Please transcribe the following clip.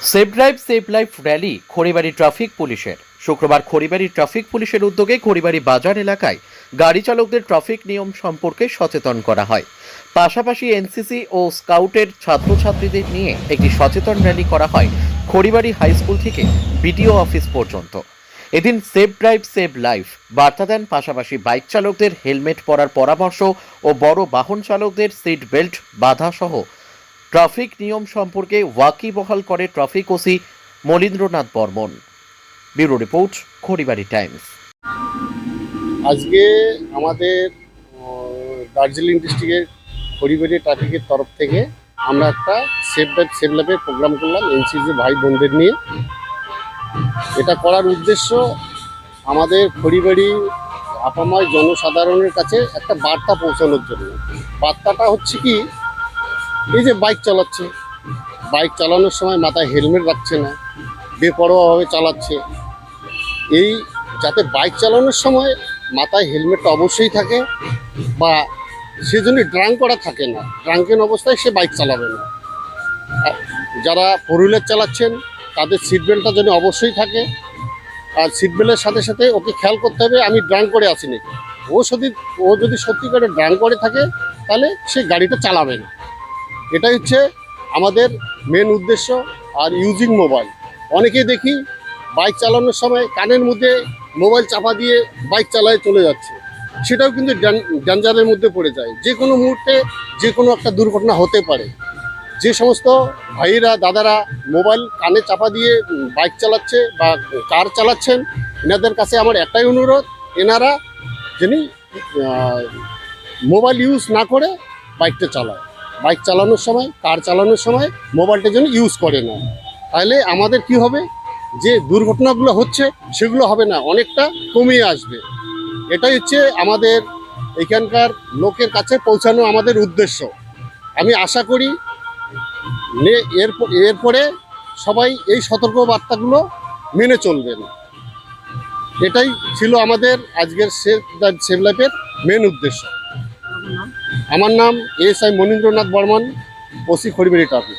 Save drive, save life rally, Kharibari traffic পুলিশের। শুক্রবার Kharibari traffic পুলিশের উদ্যোগে খড়িবাড়ি বাজার এলাকায় গাড়ি চালকদের ট্রাফিক নিয়ম সম্পর্কে সচেতন করা হয়। পাশাপাশি এনসিসি ও স্কাউটের ছাত্রছাত্রীদের নিয়ে একটি সচেতন র্যালি করা হয় খড়িবাড়ি হাই স্কুল থেকে বিডিও অফিস পর্যন্ত। এদিন সেভ ড্রাইভ, সেভ লাইফ বার্তা দেন পাশাপাশি বাইক চালকদের হেলমেট পরার পরামর্শ ও বড় বাহন চালকদের সিট বেল্ট বাধা সহ ট্রাফিক নিয়ম সম্পর্কে ওয়াকিবহাল করে traffic OC Malindranath Barman. Bureau report, Kharibari times. আজকে আমাদের দার্জিলিং ডিস্ট্রিক্টের খড়িবাড়ি ট্রাফিকের তরফ থেকে আমরা একটা সেফ ড্রাইভ সেভ ল্যাবের প্রোগ্রাম করলাম এনসিসি ভাই বোনদের নিয়ে। এটা করার উদ্দেশ্য আমাদের খড়িবাড়ি আপাময় জনসাধারণের কাছে একটা বার্তা পৌঁছানোর জন্য। বার্তাটা হচ্ছে কি এই যে বাইক চালাচ্ছে, বাইক চালানোর সময় মাথায় হেলমেট রাখছে না, বেপরোয়াভাবে চালাচ্ছে। এই যাতে বাইক চালানোর সময় মাথায় হেলমেটটা অবশ্যই থাকে বা সে জন্য ড্রাঙ্ক করা থাকে না। ড্রাঙ্কেন অবস্থায় সে বাইক চালাবে না। যারা ফোর হুইলার চালাচ্ছেন, তাদের সিট বেল্টটা যেন অবশ্যই থাকে। আর সিট বেল্টের সাথে সাথে ওকে খেয়াল করতে হবে, আমি ড্রাঙ্ক করে আসি নাকি ও যদি ও যদি সত্যি করে ড্রাঙ্ক করে থাকে, তাহলে সে গাড়িটা চালাবে না। এটাই হচ্ছে আমাদের মেন উদ্দেশ্য আর ইউজিং মোবাইল অনেকেই দেখি বাইক চালানোর সময় কানের মধ্যে মোবাইল চাপা দিয়ে বাইক চালায় চলে যাচ্ছে। সেটাও কিন্তু ডেঞ্জারের মধ্যে পড়ে যায়। যে কোনো মুহূর্তে যে কোনো একটা দুর্ঘটনা হতে পারে। যে সমস্ত ভাইয়েরা, দাদারা মোবাইল কানে চাপা দিয়ে বাইক চালাচ্ছে বা কার চালাচ্ছেন, এনাদের কাছে আমার একটাই অনুরোধ, এনারা যিনি মোবাইল ইউজ না করে বাইকটা চালায়। বাইক চালানোর সময়, কার চালানোর সময় মোবাইলটা যেন ইউজ করে না। তাহলে আমাদের কি হবে? যে দুর্ঘটনাগুলো হচ্ছে, সেগুলো হবে না, অনেকটা কমিয়ে আসবে। এটাই হচ্ছে আমাদের এখানকার লোকের কাছে পৌঁছানো আমাদের উদ্দেশ্য। আমি আশা করি এরপরে সবাই এই সতর্ক বার্তাগুলো মেনে চলবেন এটাই ছিল আমাদের আজকের সেভ লাইফের মেন উদ্দেশ্য। আমার নাম S I Manindranath Barman OC Kharibari traffic.